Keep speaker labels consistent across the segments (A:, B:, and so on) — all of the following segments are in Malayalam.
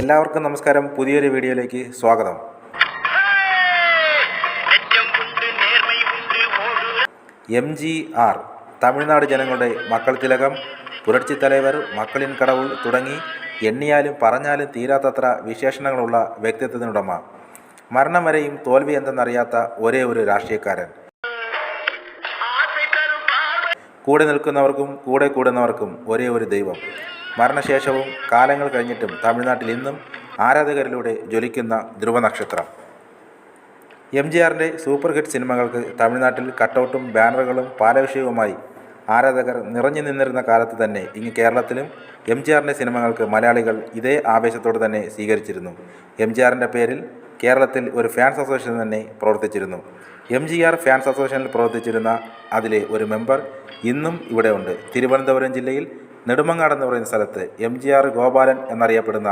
A: എല്ലാവർക്കും നമസ്കാരം. പുതിയൊരു വീഡിയോയിലേക്ക് സ്വാഗതം. എം ജി ആർ തമിഴ്നാട് ജനങ്ങളുടെ മക്കൾ തിലകം പുരട്ചി തലവർ മക്കളിൻ കടവുൾ തുടങ്ങി എണ്ണിയാലും പറഞ്ഞാലും തീരാത്തത്ര വിശേഷണങ്ങളുള്ള വ്യക്തിത്വത്തിനുടമ. മരണം വരെയും തോൽവി എന്തെന്നറിയാത്ത ഒരേ ഒരു രാഷ്ട്രീയക്കാരൻ. കൂടെ നിൽക്കുന്നവർക്കും കൂടെ കൂടുന്നവർക്കും ഒരേ ഒരു ദൈവം. മരണശേഷവും കാലങ്ങൾ കഴിഞ്ഞിട്ടും തമിഴ്നാട്ടിൽ ഇന്നും ആരാധകരിലൂടെ ജ്വലിക്കുന്ന ധ്രുവനക്ഷത്രം എം ജി ആറിന്റെ സൂപ്പർ ഹിറ്റ് സിനിമകൾക്ക് തമിഴ്നാട്ടിൽ കട്ടൗട്ടും ബാനറുകളും പാലവിഷയവുമായി ആരാധകർ നിറഞ്ഞു നിന്നിരുന്ന കാലത്ത് തന്നെ ഇങ്ങ് കേരളത്തിലും എം ജി ആറിന്റെ സിനിമകൾക്ക് മലയാളികൾ ഇതേ ആവേശത്തോടെ തന്നെ സ്വീകരിച്ചിരുന്നു. എം ജി ആറിന്റെ പേരിൽ കേരളത്തിൽ ഒരു ഫാൻസ് അസോസിയേഷൻ തന്നെ പ്രവർത്തിച്ചിരുന്നു. എം ജി ആർ ഫാൻസ് അസോസിയേഷനിൽ പ്രവർത്തിച്ചിരുന്ന അതിലെ ഒരു മെമ്പർ ഇന്നും ഇവിടെ ഉണ്ട്. തിരുവനന്തപുരം ജില്ലയിൽ നെടുമങ്ങാട് എന്ന് പറയുന്ന സ്ഥലത്ത് എം ജി ആർ ഗോപാലൻ എന്നറിയപ്പെടുന്ന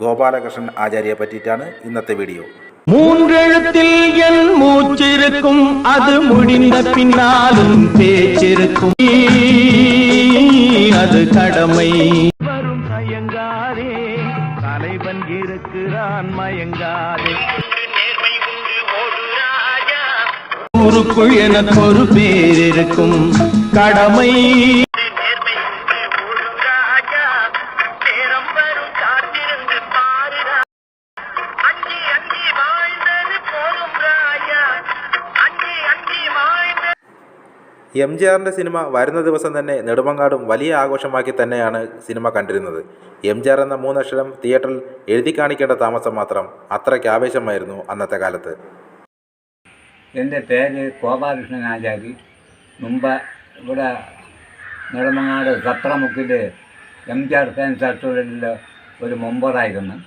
A: ഗോപാലകൃഷ്ണൻ ആചാര്യയെ പറ്റിയിട്ടാണ് ഇന്നത്തെ വീഡിയോ
B: மூன்றெழுத்தில் என் மூச்சிருக்கும் அது முடிந்த பின்னாலும் பேச்சிருக்கும் அது கடமை வரும் தயங்காதே தலைவன் இருக்கிறான் மயங்காதே
C: உண்டு நேர்மை உண்டு ஓடு ராஜா
B: ஊருக்குள் எனக்கு ஒரு பேர் இருக்கும் கடமை
A: എം ജി ആറിന്റെ സിനിമ വരുന്ന ദിവസം തന്നെ നെടുമങ്ങാടും വലിയ ആഘോഷമാക്കി തന്നെയാണ് സിനിമ കണ്ടിരുന്നത്. എം ജി ആർ എന്ന മൂന്നക്ഷരം തിയേറ്ററിൽ എഴുതി കാണിക്കേണ്ട താമസം മാത്രം അത്രയ്ക്ക് ആവേശമായിരുന്നു അന്നത്തെ കാലത്ത്.
D: എന്റെ പേര് ഗോപാലകൃഷ്ണൻ ആചാരി മുമ്പ് ഇവിടെ നെടുമങ്ങാട് സത്രമുക്കിൽ എം ജി ആർ ഫാൻസ് ഒരു മെമ്പറായിരുന്നു.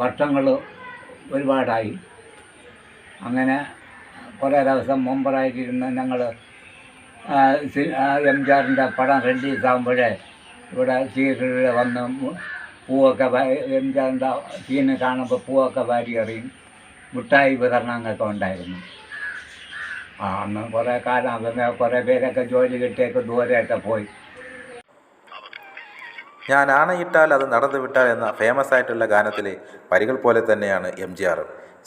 D: വർഷങ്ങൾ ഒരുപാടായി. അങ്ങനെ കുറേ ദിവസം മുമ്പറായിട്ടിരുന്ന് ഞങ്ങൾ എം ജി ആറിന്റെ പടം റിലീസ് ആകുമ്പോഴേ ഇവിടെ തിയേറ്ററിൽ വന്ന് പൂവൊക്കെ എം ജി ആറിന്റെ സീന് കാണുമ്പോൾ പൂവൊക്കെ വാരി എറിയും. മിഠായി വിതരണങ്ങളൊക്കെ ഉണ്ടായിരുന്നു. ആ അന്ന് കുറേ കാലം അങ്ങനെ കുറേ പേരൊക്കെ ജോലി കിട്ടിയൊക്കെ ദൂരെയൊക്കെ പോയി.
A: ഞാൻ ആണയിട്ടാൽ അത് നടന്നു വിട്ടാൽ എന്ന ഫേമസ് ആയിട്ടുള്ള ഗാനത്തിലെ വരികൾ പോലെ തന്നെയാണ് എം ജി ആർ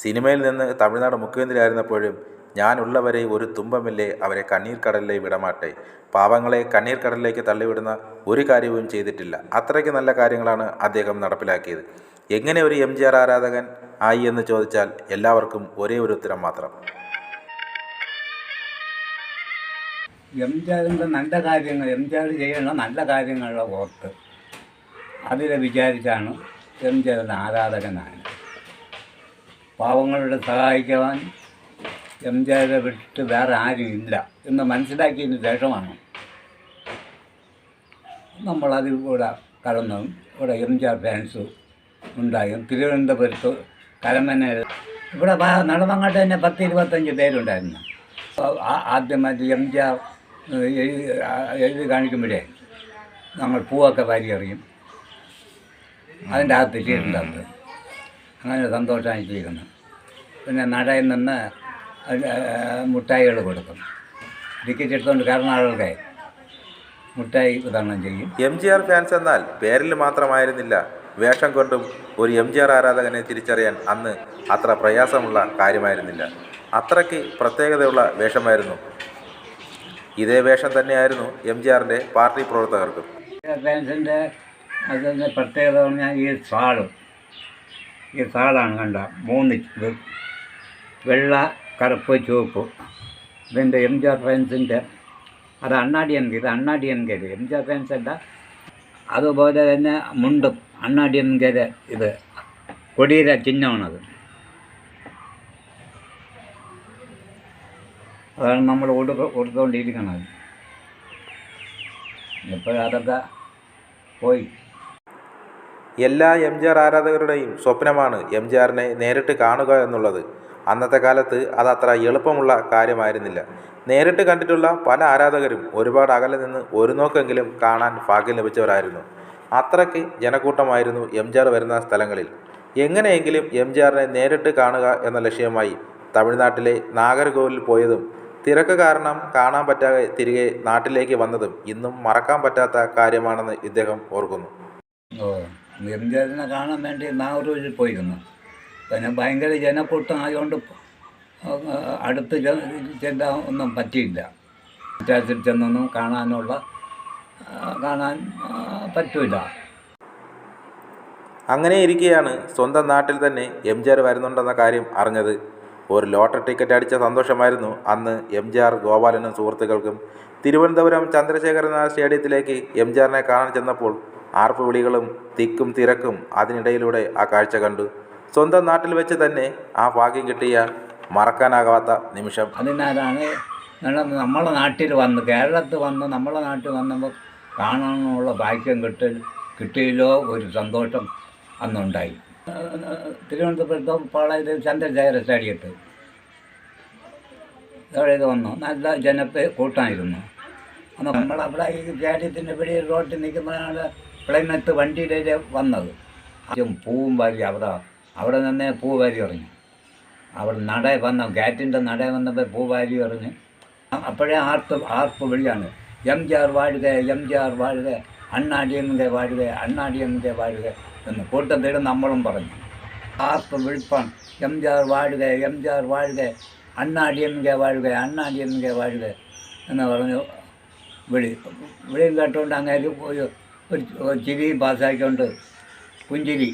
A: സിനിമയിൽ നിന്ന് തമിഴ്നാട് മുഖ്യമന്ത്രിയായിരുന്നപ്പോഴും ഞാനുള്ളവരെ ഒരു തുമ്പമില്ലേ അവരെ കണ്ണീർ കടലിലെ വിടമാട്ടെ. പാവങ്ങളെ കണ്ണീർ കടലിലേക്ക് തള്ളിവിടുന്ന ഒരു കാര്യവും ചെയ്തിട്ടില്ല. അത്രയ്ക്ക് നല്ല കാര്യങ്ങളാണ് അദ്ദേഹം നടപ്പിലാക്കിയത്. എങ്ങനെ ഒരു എം ജി ആർ ആരാധകൻ ആയി എന്ന് ചോദിച്ചാൽ എല്ലാവർക്കും ഒരേ ഒരു ഉത്തരം മാത്രം.
D: എം ജി ആറിന്റെ നല്ല കാര്യങ്ങൾ എം ജി ആർ ചെയ്യുന്ന നല്ല കാര്യങ്ങളുടെ ഓർത്ത്. അതിൽ വിചാരിച്ചാണ് എം ജി ആറിന്റെ ആരാധകനായത് പാവങ്ങളുടെ സഹായിക്കുവാൻ എം ജി ആറെ വിട്ട് വേറെ ആരും ഇല്ല എന്ന് മനസ്സിലാക്കിയതിന് ശേഷമാണ് നമ്മളതിൽ കൂടെ കടന്നു ഇവിടെ എം ജി ആർ ഫാൻസ് ഉണ്ടായും. തിരുവനന്തപുരത്ത് കരമനെ ഇവിടെ നടന്നങ്ങോട്ട് തന്നെ പത്ത് ഇരുപത്തഞ്ച് പേരുണ്ടായിരുന്നു ആദ്യമായിട്ട് എം ജി ആർ എഴുതി കാണിക്കുമ്പോഴേ നമ്മൾ പൂവൊക്കെ വാരി എറിയും. അതിന്റെ അകത്ത് ഇട്ടിട്ടുണ്ട് അങ്ങനെ സന്തോഷമായി ചെയ്യുന്നു പിന്നെ നടയിൽ നിന്ന് മുട്ടായികൾ കൊടുക്കും. ടിക്കറ്റ് എടുത്തുകൊണ്ട് കയറുന്ന ആളുകൾക്ക് മുട്ടായി വിതരണം ചെയ്യും.
A: എം ജി ആർ ഫാൻസ് എന്നാൽ പേരിൽ മാത്രമായിരുന്നില്ല. വേഷം കൊണ്ടും ഒരു എം ജി ആർ ആരാധകനെ തിരിച്ചറിയാൻ അന്ന് അത്ര പ്രയാസമുള്ള കാര്യമായിരുന്നില്ല. അത്രയ്ക്ക് പ്രത്യേകതയുള്ള വേഷമായിരുന്നു. ഇതേ വേഷം തന്നെയായിരുന്നു എം ജി ആറിന്റെ പാർട്ടി പ്രവർത്തകർക്കും.
D: ഫാൻസിന്റെ അതിന്റെ പ്രത്യേകത പറഞ്ഞാൽ ഈ സാളും. ഈ സാളാണ് കണ്ട മൂന്ന് ഇത് വെള്ള കറുപ്പ് ചുവപ്പ്. ഇതിന്റെ എം ജി ആർ ഫാൻസിന്റെ അത് അണ്ണാടിയൻ ഇത് അണ്ണാടിയൻ കയറി എം ജി ആർ ഫാൻസ് അല്ല അതുപോലെ തന്നെ മുണ്ടും അണ്ണാടിയൻ കയറി ഇത് കൊടിയുടെ ചിഹ്നമാണത്. അതാണ് നമ്മൾ കൊടുക്ക കൊടുത്തുകൊണ്ടിരിക്കുന്നത് ഇപ്പോഴതൊക്കെ പോയി.
A: എല്ലാ എം ജി ആർ ആരാധകരുടെയും സ്വപ്നമാണ് എം ജി ആറിനെ നേരിട്ട് കാണുക എന്നുള്ളത്. അന്നത്തെ കാലത്ത് അത് അത്ര എളുപ്പമുള്ള കാര്യമായിരുന്നില്ല. നേരിട്ട് കണ്ടിട്ടുള്ള പല ആരാധകരും ഒരുപാട് അകലെ നിന്ന് ഒരു നോക്കെങ്കിലും കാണാൻ ഭാഗ്യം ലഭിച്ചവരായിരുന്നു. അത്രയ്ക്ക് ജനക്കൂട്ടമായിരുന്നു എം ജി ആർ വരുന്ന സ്ഥലങ്ങളിൽ. എങ്ങനെയെങ്കിലും എം ജി ആറിനെ നേരിട്ട് കാണുക എന്ന ലക്ഷ്യമായി തമിഴ്നാട്ടിലെ നാഗർകോവിലിൽ പോയതും തിരക്ക് കാരണം കാണാൻ പറ്റാതെ തിരികെ നാട്ടിലേക്ക് വന്നതും ഇന്നും മറക്കാൻ പറ്റാത്ത കാര്യമാണെന്ന് ഇദ്ദേഹം ഓർക്കുന്നു.
D: ഓ എം ജി ആറിനെ കാണാൻ വേണ്ടി നാഗൂരിൽ പോയിരുന്നു. പിന്നെ ഭയങ്കര ജനക്കൂട്ടം ആയതുകൊണ്ട് അടുത്ത് ചെല്ലാൻ ഒന്നും പറ്റിയില്ല. ചാച്ചിൽ ചെന്നൊന്നും കാണാനുള്ള കാണാൻ പറ്റൂല.
A: അങ്ങനെ ഇരിക്കെയാണ് സ്വന്തം നാട്ടിൽ തന്നെ എം ജി ആർ വരുന്നുണ്ടെന്ന കാര്യം അറിഞ്ഞത്. ഒരു ലോട്ടറി ടിക്കറ്റ് അടിച്ച സന്തോഷമായിരുന്നു അന്ന് എം ജി ആർ ഗോപാലനും സുഹൃത്തുക്കൾക്കും. തിരുവനന്തപുരം ചന്ദ്രശേഖരനാഥ് സ്റ്റേഡിയത്തിലേക്ക് എം ജി ആറിനെ കാണാൻ ചെന്നപ്പോൾ ആർപ്പ് വിളികളും തിക്കും തിരക്കും അതിനിടയിലൂടെ ആ കാഴ്ച കണ്ടു. സ്വന്തം നാട്ടിൽ വെച്ച് തന്നെ ആ ഭാഗ്യം കിട്ടിയ മറക്കാനാകാത്ത നിമിഷം.
D: അതിനാലാണ് നമ്മളെ നാട്ടിൽ വന്ന് കേരളത്തിൽ വന്ന് നമ്മളെ നാട്ടിൽ വന്നപ്പോൾ കാണാനുള്ള ഭാഗ്യം കിട്ടി കിട്ടിയല്ലോ ഒരു സന്തോഷം അന്നുണ്ടായി. തിരുവനന്തപുരത്ത് പാളയത് ചന്ദ്രശേഖര സ്റ്റേഡിയത്ത്. ഇത് വന്നു. നല്ല ജനപ്പെ കൂട്ടായിരുന്നു. നമ്മളവിടെ ഈ സ്റ്റേഡിയത്തിന്റെ പിടിയിൽ റോട്ടിൽ നിൽക്കുമ്പോഴാണ് പ്ലെയിനത്ത് വണ്ടിയിലേ വന്നത്. ആദ്യം പൂവും വാരി അവിടെ അവിടെ നിന്ന് പൂ വാരി ഇറങ്ങി അവിടെ നട വന്ന ഗാറ്റിന്റെ നട വന്നപ്പോൾ പൂ വാരി അ- അപ്പോഴേ ആർപ്പ് ആർപ്പ് വിളിയാണ് എം ജി ആർ വാഴുക എം ജി ആർ വാഴുക അണ്ണാടിയമ്മന്റെ വാഴുക അണ്ണാടിയമ്മന്റെ വാഴുക എന്ന് കൂട്ടത്തിൽ നമ്മളും പറഞ്ഞു. ആർപ്പ് വിളിപ്പാണ്. എം ജി ആർ വാഴുക എം ജി ആർ വാഴുക അണ്ണാടിയമ്മന്റെ വാഴുക അണ്ണാടിയമ്മന്റെ വാഴുക എന്ന് പറഞ്ഞു വിളി വിളിയും കേട്ടുകൊണ്ട് അങ്ങനെ ഒരു ഒരു ചിരിയും പാസ്സാക്കിക്കൊണ്ട് പുഞ്ചിരി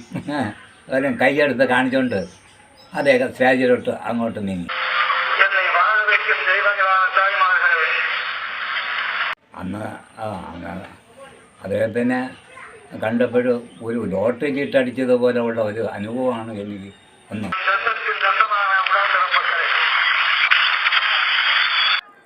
D: അവരും കൈയെടുത്ത് കാണിച്ചുകൊണ്ട് അദ്ദേഹം സ്റ്റേജിലോട്ട് അങ്ങോട്ട് നീങ്ങി. അന്ന് അങ്ങനെ അദ്ദേഹത്തിനെ കണ്ടപ്പോഴും ഒരു ലോട്ടറി ചീട്ടടിച്ചതുപോലെയുള്ള ഒരു അനുഭവമാണ് എനിക്ക് ഒന്ന്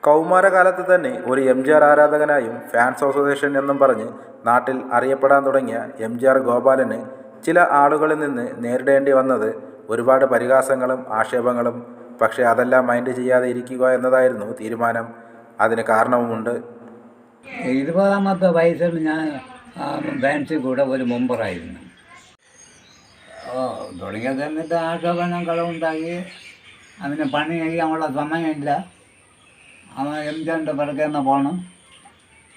A: കൗമാരകാലത്ത് തന്നെ ഒരു എം ജി ആർ ആരാധകനായും ഫാൻസ് അസോസിയേഷൻ എന്നും പറഞ്ഞ് നാട്ടിൽ അറിയപ്പെടാൻ തുടങ്ങിയ എം ജി ആർ ഗോപാലന് ചില ആളുകളിൽ നിന്ന് നേരിടേണ്ടി വന്നത് ഒരുപാട് പരിഹാസങ്ങളും ആക്ഷേപങ്ങളും പക്ഷേ അതെല്ലാം മൈൻഡ് ചെയ്യാതെ ഇരിക്കുക എന്നതായിരുന്നു തീരുമാനം. അതിന് കാരണവുമുണ്ട്.
D: ഇരുപതാമത്തെ വയസ്സിൽ ഞാൻ ഫാൻസിൽ കൂടെ ഒരു മെമ്പറായിരുന്നു തുടങ്ങിയ സമയത്ത് ആക്ഷേപണങ്ങളുണ്ടായി അതിന് പണി ചെയ്യാനുള്ള സമയമില്ല. ജാന്റെ പിറകെ നിന്ന് പോകണം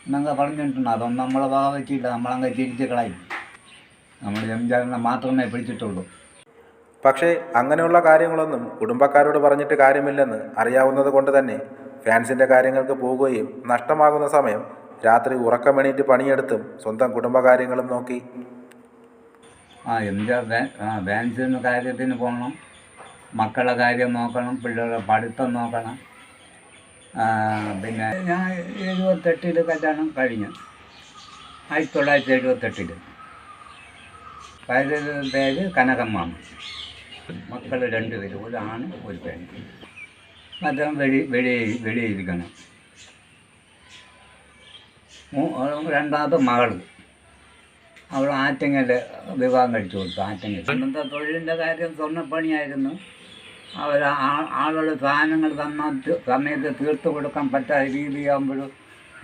D: എന്നൊക്കെ പറഞ്ഞിട്ടുണ്ട്. അതൊന്നും നമ്മളെ വക വെച്ചിട്ട് നമ്മളങ്ങ് തിരിച്ച് കളയും. നമ്മൾ മാത്രമേ പിടിച്ചിട്ടുള്ളൂ.
A: പക്ഷേ അങ്ങനെയുള്ള കാര്യങ്ങളൊന്നും കുടുംബക്കാരോട് പറഞ്ഞിട്ട് കാര്യമില്ലെന്ന് അറിയാവുന്നത് കൊണ്ട് തന്നെ ഫാൻസിന്റെ കാര്യങ്ങൾക്ക് പോവുകയും നഷ്ടമാകുന്ന സമയം രാത്രി ഉറക്കമെണീറ്റ് പണിയെടുത്തും സ്വന്തം കുടുംബകാര്യങ്ങളും നോക്കി.
D: ആ എം ജി ആർ ഫാൻസിന് കാര്യത്തിന് പോകണം. മക്കളുടെ കാര്യം നോക്കണം. പിള്ളേരുടെ പഠിത്തം നോക്കണം. പിന്നെ ഞാൻ എഴുപത്തെട്ടിൽ കല്യാണം കഴിഞ്ഞു. ആയിരത്തി തൊള്ളായിരത്തി എഴുപത്തെട്ടിൽ ഭാര്യ പേര് കനകമ്മാണ് മക്കൾ രണ്ടുപേരും ഒരു ആണ് ഒരു പെണ്ണ്. അദ്ദേഹം വെളി വെളി വെളിയിരിക്കണം. രണ്ടാമത്തെ മകൾ അവൾ ആറ്റങ്ങൽ വിവാഹം കഴിച്ചു കൊടുത്തു ആറ്റങ്ങൽ അന്നത്തെ തൊഴിലിന്റെ കാര്യം സ്വർണപ്പണിയായിരുന്നു. അവർ ആളുകൾ സാധനങ്ങൾ തന്ന സമയത്ത് തീർത്ത് കൊടുക്കാൻ പറ്റാത്ത രീതിയാകുമ്പോഴും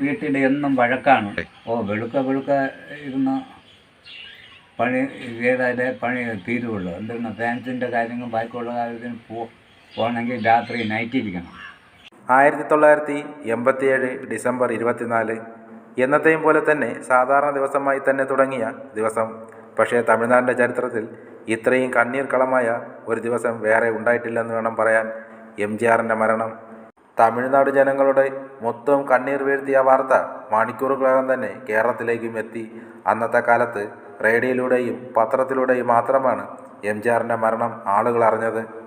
D: വീട്ടിൽ എന്നും വഴക്കാണ്. ഓ വെളുക്ക വെളുക്ക ഇരുന്ന് പണി ചെയ്താലേ പണി തീരുള്ളൂ. എന്തെന്ന് ഫാൻസിന്റെ കാര്യങ്ങൾ ബാക്കിയുള്ള കാര്യത്തിന് പോ പോകണമെങ്കിൽ രാത്രി നൈറ്റ് ഇരിക്കണം.
A: ആയിരത്തി തൊള്ളായിരത്തി എൺപത്തിയേഴ് ഡിസംബർ ഇരുപത്തിനാല് എന്നത്തെയും പോലെ തന്നെ സാധാരണ ദിവസമായി തന്നെ തുടങ്ങിയ ദിവസം. പക്ഷേ തമിഴ്നാടിന്റെ ചരിത്രത്തിൽ ഇത്രയും കണ്ണീർ കളമായ ഒരു ദിവസം വേറെ ഉണ്ടായിട്ടില്ലെന്ന് വേണം പറയാൻ എം ജി ആറിന്റെ മരണം. തമിഴ്നാട് ജനങ്ങളുടെ മൊത്തം കണ്ണീർ വീഴ്ത്തിയ വാർത്ത മണിക്കൂറുകളകം തന്നെ കേരളത്തിലേക്കും എത്തി. അന്നത്തെ കാലത്ത് റേഡിയോയിലൂടെയും പത്രത്തിലൂടെയും മാത്രമാണ് എം ജി ആറിന്റെ മരണം ആളുകൾ അറിഞ്ഞത്.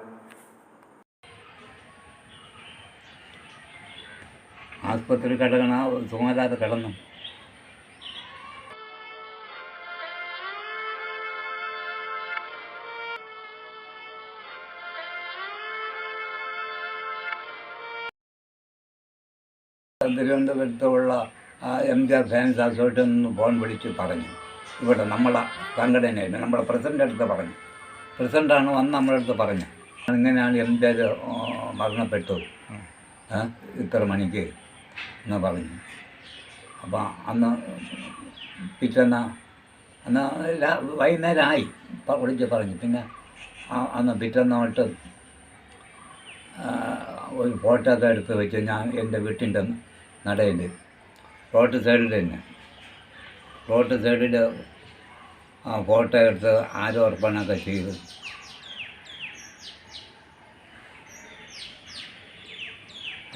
D: ആസ്പത്രി കിടക്കണ സുഖമില്ലാതെ കിടന്നു. തിരുവനന്തപുരത്തുള്ള M G R fans association നിന്ന് ഫോൺ വിളിച്ച് പറഞ്ഞു. ഇവിടെ നമ്മളെ സംഘടനയിൽ നമ്മുടെ പ്രസിഡന്റെ അടുത്ത് പറഞ്ഞു. പ്രസിഡന്റാണ് വന്ന് നമ്മുടെ അടുത്ത് പറഞ്ഞു. ഇങ്ങനെയാണ് എം ജി ആർ മരണപ്പെട്ടു ഇത്ര മണിക്ക് എന്ന് പറഞ്ഞു. അപ്പോൾ അന്ന് പിറ്റേന്ന അന്ന് വൈകുന്നേരമായി വിളിച്ച് പറഞ്ഞു. പിന്നെ അന്ന് പിറ്റേന്ന് തൊട്ട് ഒരു ഫോട്ടോ ഒക്കെ എടുത്ത് വെച്ച് ഞാൻ എന്റെ വീട്ടിന്റെ നടയിൽ റോഡ് സൈഡിൽ തന്നെ. റോഡ് സൈഡിൽ ആ ഫോട്ടോ എടുത്ത് ആരോർപ്പണമൊക്കെ ചെയ്തു.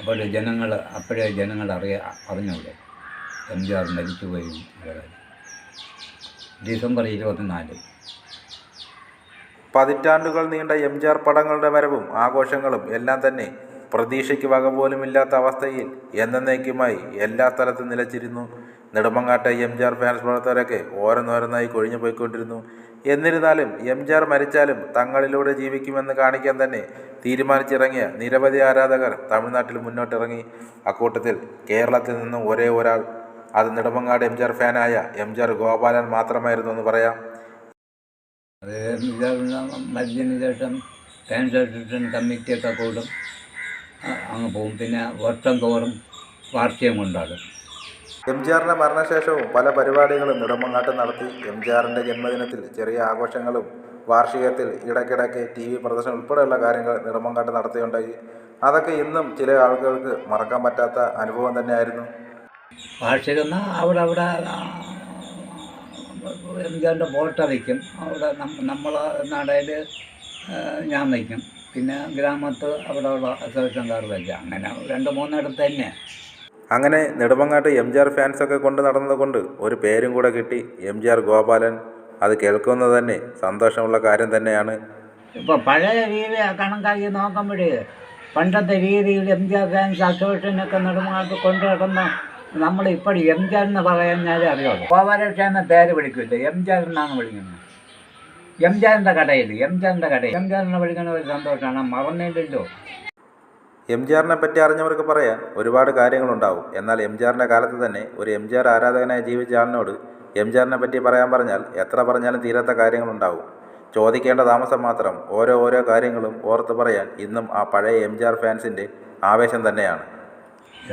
D: അപ്പോൾ ജനങ്ങൾ അപ്പോഴേ ജനങ്ങൾ അറിയ അറിഞ്ഞൂടെ എം ജി ആർ മരിച്ചുപോയി ഡിസംബർ ഇരുപത്തിനാല്.
A: പതിറ്റാണ്ടുകൾ നീണ്ട എം ജി ആർ പടങ്ങളുടെ വരവും ആഘോഷങ്ങളും എല്ലാം തന്നെ പ്രതീക്ഷയ്ക്ക് വക പോലുമില്ലാത്ത അവസ്ഥയിൽ എന്നേക്കുമായി എല്ലാ സ്ഥലത്തും നിലച്ചിരുന്നു. നെടുമങ്ങാട്ടെ എം ജി ആർ ഫാൻസ് പ്രവർത്തകരൊക്കെ ഓരോന്നോരോന്നായി കൊഴിഞ്ഞു പോയിക്കൊണ്ടിരുന്നു. എന്നിരുന്നാലും എം ജി ആർ മരിച്ചാലും തങ്ങളിലൂടെ ജീവിക്കുമെന്ന് കാണിക്കാൻ തന്നെ തീരുമാനിച്ചിറങ്ങിയ നിരവധി ആരാധകർ തമിഴ്നാട്ടിൽ മുന്നോട്ടിറങ്ങി. അക്കൂട്ടത്തിൽ കേരളത്തിൽ നിന്നും ഒരേ ഒരാൾ അത് നെടുമങ്ങാട് എം ജി ആർ ഫാനായ എം ജി ആർ ഗോപാലൻ മാത്രമായിരുന്നു എന്ന് പറയാം.
D: മരിച്ചതിന് ശേഷം ട്രാൻസ്ലേഷൻ കമ്മിറ്റിയൊക്കെ കൂടും. അങ്ങ് പോകും. പിന്നെ വർഷം തോറും വാർഷികം കൊണ്ടാടും
A: എം ജി ആറിന്റെ മരണശേഷവും പല പരിപാടികളും നെടുമങ്ങാട്ട് നടത്തി എം ജി ആറിന്റെ ജന്മദിനത്തിൽ ചെറിയ ആഘോഷങ്ങളും വാർഷികത്തിൽ ഇടയ്ക്കിടയ്ക്ക് ടി വി പ്രദർശനം ഉൾപ്പെടെയുള്ള കാര്യങ്ങൾ നെടുമങ്ങാട്ട് നടത്തിയുണ്ടായി. അതൊക്കെ ഇന്നും ചില ആളുകൾക്ക് മറക്കാൻ പറ്റാത്ത അനുഭവം തന്നെയായിരുന്നു.
D: വാർഷികം അവിടെ അവിടെ എം ജി ആറിന്റെ ഫോട്ടോ വയ്ക്കും അവിടെ നമ്മൾ നടയിൽ ഞാൻ വയ്ക്കും പിന്നെ ഗ്രാമത്ത് അവിടെയുള്ള അസോസിയേഷൻകാർ വയ്ക്കും അങ്ങനെ രണ്ട് മൂന്നിടത്ത് തന്നെ.
A: അങ്ങനെ നെടുമങ്ങാട്ട് എം ജി ആർ ഫാൻസൊക്കെ കൊണ്ട് നടന്നതുകൊണ്ട് ഒരു പേരും കൂടെ കിട്ടി എം ജി ആർ ഗോപാലൻ. അത് കേൾക്കുന്നത് തന്നെ സന്തോഷമുള്ള കാര്യം തന്നെയാണ്.
D: ഇപ്പോൾ പഴയ രീതി കണക്കാക്കി നോക്കുമ്പോഴേ പണ്ടത്തെ രീതിയിൽ എം ജി ആർ ഫാൻസ് അസോസിയേഷനൊക്കെ നെടുമങ്ങാട്ട് കൊണ്ടു നടന്ന നമ്മൾ ഇപ്പോൾ എം ജി ആർ എന്ന് പറയുന്നാലേ അറിയുള്ളൂ. ഗോപാലകൃഷ്ണ എന്ന പേര് വിളിക്കില്ല? എം ജി ആർ എന്നാണ് വിളിക്കുന്നത്. എം ജി ആറിന്റെ കടയിൽ എം ജി ആറിന്റെ കടയിൽ എം ജി ആറിനെ ഒരു സന്തോഷമാണ് മറന്നേണ്ടല്ലോ.
A: എം ജി ആറിനെ പറ്റി അറിഞ്ഞവർക്ക് പറയാൻ ഒരുപാട് കാര്യങ്ങളുണ്ടാവും. എന്നാൽ എം ജി ആറിന്റെ കാലത്ത് തന്നെ ഒരു എം ജി ആർ ആരാധകനായി ജീവിച്ച ആളിനോട് എം ജി ആറിനെ പറ്റി പറയാൻ പറഞ്ഞാൽ എത്ര പറഞ്ഞാലും തീരാത്ത കാര്യങ്ങളുണ്ടാവും. ചോദിക്കേണ്ട താമസം മാത്രം ഓരോ ഓരോ കാര്യങ്ങളും ഓർത്ത് പറയാൻ ഇന്നും ആ പഴയ എം ജി ആർ ഫാൻസിന്റെ ആവേശം തന്നെയാണ്.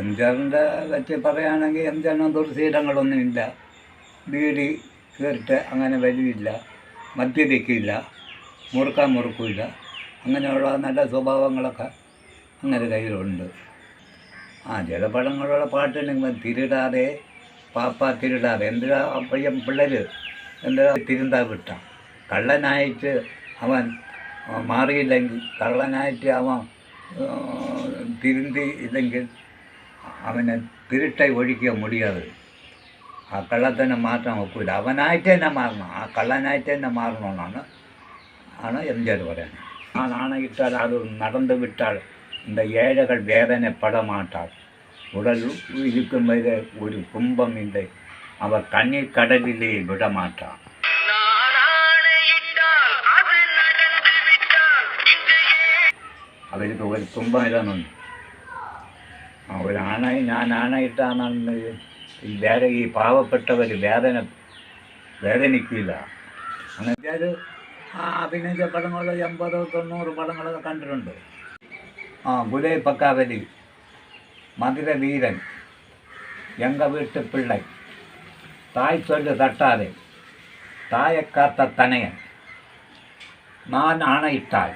D: എം ജി ആറിന്റെ പറ്റി പറയുകയാണെങ്കിൽ എം ജി ആറിന് ദുർശീലങ്ങളൊന്നും ഇല്ല ബീഡി കയറിട്ട് അങ്ങനെ വലിയില്ല മദ്യപിക്കില്ല മുറുക്കാൻ മുറുക്കില്ല. അങ്ങനെയുള്ള നല്ല സ്വഭാവങ്ങളൊക്കെ അങ്ങനെ കയ്യിലുണ്ട്. ആ ചില പടങ്ങളുള്ള പാട്ടുണ്ടെങ്കിൽ തിരിടാതെ പാപ്പ തിരിടാതെ. എന്തിനാ പയ്യൻ പിള്ളേർ എന്തിനാ തിരുന്താ വിട്ട കള്ളനായിട്ട് അവൻ മാറിയില്ലെങ്കിൽ കള്ളനായിട്ട് അവൻ തിരുന്തി ഇല്ലെങ്കിൽ അവനെ തിരുട്ടായി ഒഴിക്കുക മുടിയാതെ. ಆ ಕಳ್ಳತನ ಮಾತ್ರ ಒಕ್ಕೂಡ ಅವನಾಯ್ತೇನೆ ಮಾರணும் ಆ கள்ளனாயிட்டேன்னு மாறணும் நான். ஆனால் எம்ஜிஆர் வரேன் நான் ஆணையிட்டால் அது நடந்து விட்டால் இந்த ஏழைகள் வேதனைப்பட மாட்டாள் உடல் இருக்கும் மீது ஒரு கும்பம் இல்லை. அவர் கண்ணீர் கடலிலே விட மாட்டான் அவருக்கு ஒரு கும்பம் இடணும் ஒரு ஆணை நான் ஆணையிட்டான் വേറെ ഈ പാവപ്പെട്ടവർ വേദന വേദനിക്കില്ല അങ്ങനെ ഒരു ആ അഭിനയിച്ച പടങ്ങൾ എൺപതോ തൊണ്ണൂറ് പടങ്ങളൊക്കെ കണ്ടിട്ടുണ്ട് ആ ഗുലൈ പക്കാവലി മധുര വീരൻ എങ്ക വീട്ട് പിള്ളை தாய் சொல்லு தட்டாதே தாயை காத்த தனையன் நான் ஆணையிட்டாள்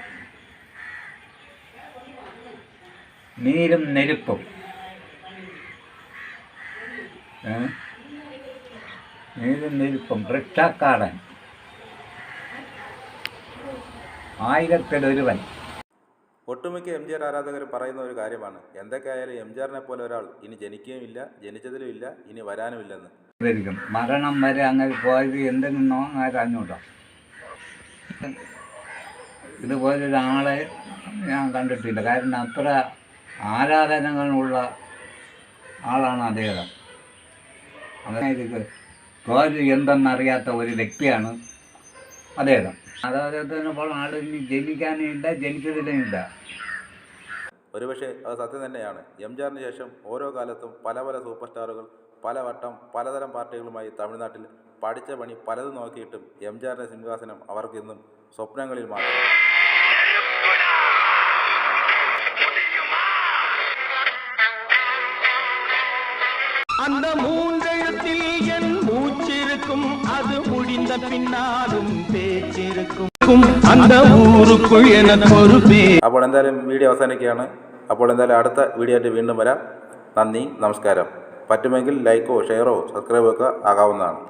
D: നീരും നെരുപ്പും ഏ? നീരും നെരുപ്പും വൃക്ഷക്കാടൻ ആയിരത്തിലൊരുവൻ.
A: ഒട്ടുമിക്ക എം ജി ആർ ആരാധകർ പറയുന്ന ഒരു കാര്യമാണ്. എന്തൊക്കെയായാലും എം ജി ആറിനെ പോലെ ഒരാൾ ഇനി ജനിക്കുകയും ഇല്ല ജനിച്ചതിലും ഇല്ല ഇനി വരാനുമില്ലെന്ന്.
D: ഇല്ലെന്ന് മരണം വരെ അങ്ങനെ പോയത് എന്തെങ്കിലും അങ്ങനെ ഇതുപോലെ ഒരാളെ ഞാൻ കണ്ടിട്ടില്ല. കാരണം അത്ര ആരാധനകളുള്ള ആളാണ് അദ്ദേഹം. അതായത് തോല് എന്തെന്നറിയാത്ത ഒരു വ്യക്തിയാണ് അദ്ദേഹം അദ്ദേഹത്തിന് പോലെ ആൾ ഇനി ജനിക്കാനും ഇല്ല ജനിച്ചതിലും ഇല്ല
A: ഒരുപക്ഷെ അത് സത്യം തന്നെയാണ് എം ജി ആറിന് ശേഷം ഓരോ കാലത്തും പല പല സൂപ്പർ സ്റ്റാറുകൾ പലവട്ടം പലതരം പാർട്ടികളുമായി തമിഴ്നാട്ടിൽ പഠിച്ച പണി പലതും നോക്കിയിട്ടും എം ജി ആറിൻ്റെ സിംഹാസനം അവർക്കിന്നും സ്വപ്നങ്ങളിൽ മാത്രം
B: அந்த மூன்றெழுத்தில் முடிந்த பின்னாலும் பேச்சிருக்கும் அந்த ஊருக்குள் எனக்கு ஒரு பேர்
A: അപ്പോൾ എന്തായാലും വീഡിയോ അവസാനിക്കുകയാണ് അപ്പോൾ എന്തായാലും അടുത്ത വീഡിയോ ആയിട്ട് വീണ്ടും വരാം നന്ദി നമസ്കാരം പറ്റുമെങ്കിൽ ലൈക്കോ ഷെയറോ സബ്സ്ക്രൈബോ ഒക്കെ ആകാവുന്നതാണ്